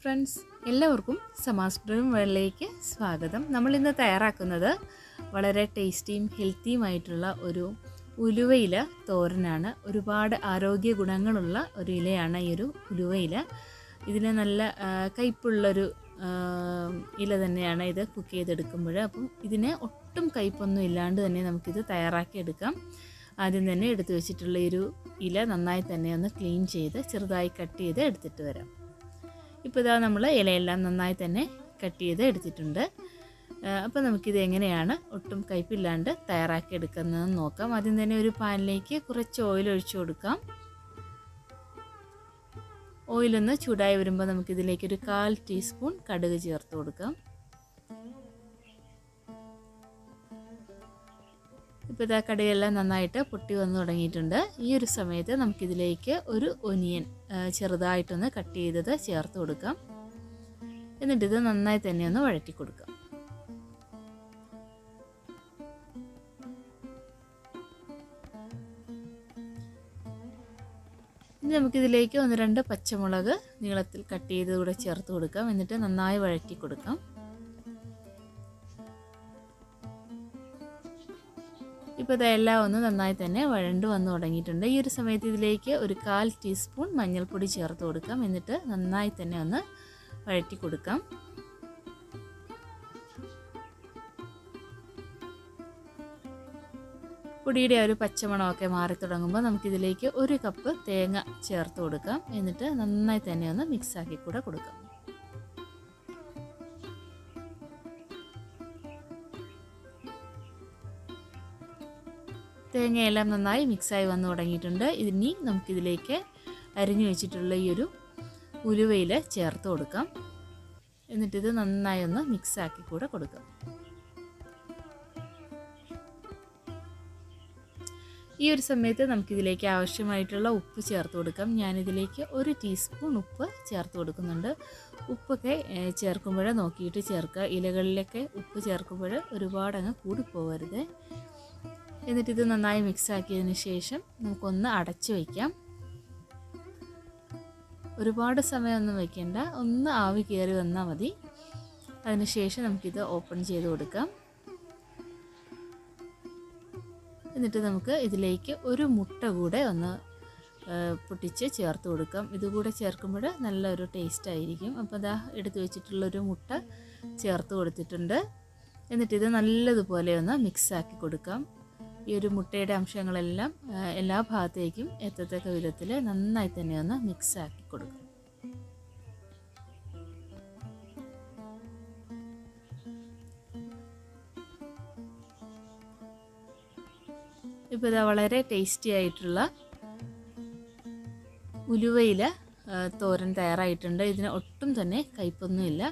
Friends എല്ലാവർക്കും സമാസ് dream വേൾഡിലേക്ക് സ്വാഗതം. നമ്മൾ ഇന്ന് തയ്യാറാക്കുന്നത് വളരെ ടേസ്റ്റിയും ഹെൽത്തിയുമായിട്ടുള്ള ഒരു ഉലുവയില തോരനാണ്. ഒരുപാട് ആരോഗ്യ ഗുണങ്ങളുള്ള ഒരു ഇലയാണ് ഈ ഒരു ഉലുവയില. ഇതിന് നല്ല കയ്പുള്ളൊരു ഇല തന്നെയാണ് ഇത് കുക്ക് ചെയ്തെടുക്കുമ്പോൾ. അപ്പം ഇതിന് ഒട്ടും കയ്പൊന്നും ഇല്ലാണ്ട് തന്നെ നമുക്കിത് തയ്യാറാക്കിയെടുക്കാം. ആദ്യം തന്നെ എടുത്തു വെച്ചിട്ടുള്ള ഒരു ഇല നന്നായി തന്നെ ഒന്ന് ക്ലീൻ ചെയ്ത് ചെറുതായി കട്ട് ചെയ്ത് എടുത്തിട്ട് വരാം. ഇപ്പോൾ ഇതാ നമ്മൾ ഇലയെല്ലാം നന്നായി തന്നെ കട്ട് ചെയ്ത് എടുത്തിട്ടുണ്ട്. അപ്പോൾ നമുക്കിത് എങ്ങനെയാണ് ഒട്ടും കയ്പില്ലാണ്ട് തയ്യാറാക്കി എടുക്കുന്നതെന്ന് നോക്കാം. ആദ്യം തന്നെ ഒരു പാനിലേക്ക് കുറച്ച് ഓയിൽ ഒഴിച്ചു കൊടുക്കാം. ഓയിലൊന്ന് ചൂടായി വരുമ്പോൾ നമുക്കിതിലേക്ക് ഒരു കാൽ ടീസ്പൂൺ കടുക് ചേർത്ത് കൊടുക്കാം. ഇപ്പോൾ ഇതാ കടുകെല്ലാം നന്നായിട്ട് പൊട്ടി വന്നു തുടങ്ങിയിട്ടുണ്ട്. ഈ ഒരു സമയത്ത് നമുക്കിതിലേക്ക് ഒരു ഒനിയൻ ചെറുതായിട്ടൊന്ന് കട്ട് ചെയ്തത് ചേർത്ത് കൊടുക്കാം. എന്നിട്ട് ഇത് നന്നായി തന്നെ ഒന്ന് വഴറ്റി കൊടുക്കാം. ഇനി നമുക്കിതിലേക്ക് ഒന്ന് രണ്ട് പച്ചമുളക് നീളത്തിൽ കട്ട് ചെയ്ത് കൂടെ ചേർത്ത് കൊടുക്കാം. എന്നിട്ട് നന്നായി വഴറ്റി കൊടുക്കാം. ഇപ്പോൾ ഇതെല്ലാം ഒന്ന് നന്നായി തന്നെ വഴണ്ട് വന്ന് തുടങ്ങിയിട്ടുണ്ട്. ഈ ഒരു സമയത്ത് ഇതിലേക്ക് ഒരു കാൽ ടീസ്പൂൺ മഞ്ഞൾപ്പൊടി ചേർത്ത് കൊടുക്കാം. എന്നിട്ട് നന്നായി തന്നെ ഒന്ന് വഴറ്റി കൊടുക്കാം. പൊടിയുടെ ഒരു പച്ചമണമൊക്കെ മാറി തുടങ്ങുമ്പോൾ നമുക്കിതിലേക്ക് ഒരു കപ്പ് തേങ്ങ ചേർത്ത് കൊടുക്കാം. എന്നിട്ട് നന്നായി തന്നെ ഒന്ന് മിക്സാക്കി കൂടെ കൊടുക്കാം. തേങ്ങയെല്ലാം നന്നായി മിക്സായി വന്നു തുടങ്ങിയിട്ടുണ്ട്. ഇനി നമുക്കിതിലേക്ക് അരിഞ്ഞു വെച്ചിട്ടുള്ള ഈ ഒരു ഉലുവയിൽ ചേർത്ത് കൊടുക്കാം. എന്നിട്ടിത് നന്നായി ഒന്ന് മിക്സാക്കി കൂടെ കൊടുക്കാം. ഈ ഒരു സമയത്ത് നമുക്കിതിലേക്ക് ആവശ്യമായിട്ടുള്ള ഉപ്പ് ചേർത്ത് കൊടുക്കാം. ഞാനിതിലേക്ക് ഒരു ടീസ്പൂൺ ഉപ്പ് ചേർത്ത് കൊടുക്കുന്നുണ്ട്. ഉപ്പൊക്കെ ചേർക്കുമ്പോഴേ നോക്കിയിട്ട് ചേർക്കുക. ഇലകളിലൊക്കെ ഉപ്പ് ചേർക്കുമ്പോൾ ഒരുപാട് അങ്ങ് കൂടിപ്പോകരുത് ഇത് നന്നായി മിക്സ് ആക്കിയതിന് ശേഷം നമുക്കൊന്ന് അടച്ചു വയ്ക്കാം. ഒരുപാട് സമയമൊന്നും വയ്ക്കേണ്ട ഒന്ന് ആവി കയറി വന്നാൽ മതി. അതിനുശേഷം നമുക്കിത് ഓപ്പൺ ചെയ്ത് കൊടുക്കാം. എന്നിട്ട് നമുക്ക് ഇതിലേക്ക് ഒരു മുട്ട കൂടെ ഒന്ന് പൊട്ടിച്ച് ചേർത്ത് കൊടുക്കാം. ഇതുകൂടെ ചേർക്കുമ്പോൾ നല്ലൊരു ടേസ്റ്റ് ആയിരിക്കും. അപ്പോൾ അതാ എടുത്തു വെച്ചിട്ടുള്ളൊരു മുട്ട ചേർത്ത് കൊടുത്തിട്ടുണ്ട്. എന്നിട്ടിത് നല്ലതുപോലെ ഒന്ന് മിക്സാക്കി കൊടുക്കാം. ഈ ഒരു മുട്ടയുടെ അംശങ്ങളെല്ലാം എല്ലാ ഭാഗത്തേക്കും എത്തത്തക്ക വിധത്തിൽ നന്നായി തന്നെ ഒന്ന് മിക്സ് ആക്കി കൊടുക്കാം. ഇപ്പോൾ ഇതാ വളരെ ടേസ്റ്റി ആയിട്ടുള്ള ഉലുവയില തോരൻ തയ്യാറായിട്ടുണ്ട്. ഇതിന് ഒട്ടും തന്നെ കയ്പൊന്നുമില്ല.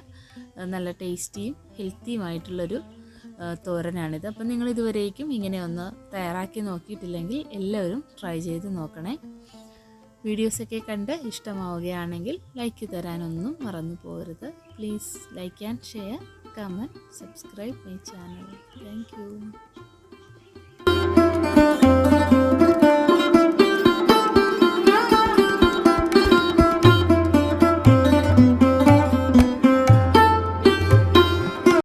നല്ല ടേസ്റ്റിയും ഹെൽത്തിയുമായിട്ടുള്ളൊരു തോരനാണിത്. അപ്പം നിങ്ങൾ ഇതുവരേക്കും ഇങ്ങനെ ഒന്ന് തയ്യാറാക്കി നോക്കിയിട്ടില്ലെങ്കിൽ എല്ലാവരും ട്രൈ ചെയ്ത് നോക്കണേ. വീഡിയോസൊക്കെ കണ്ട് ഇഷ്ടമാവുകയാണെങ്കിൽ ലൈക്ക് തരാനൊന്നും മറന്നു പോകരുത്. Please like and share comment subscribe my channel thank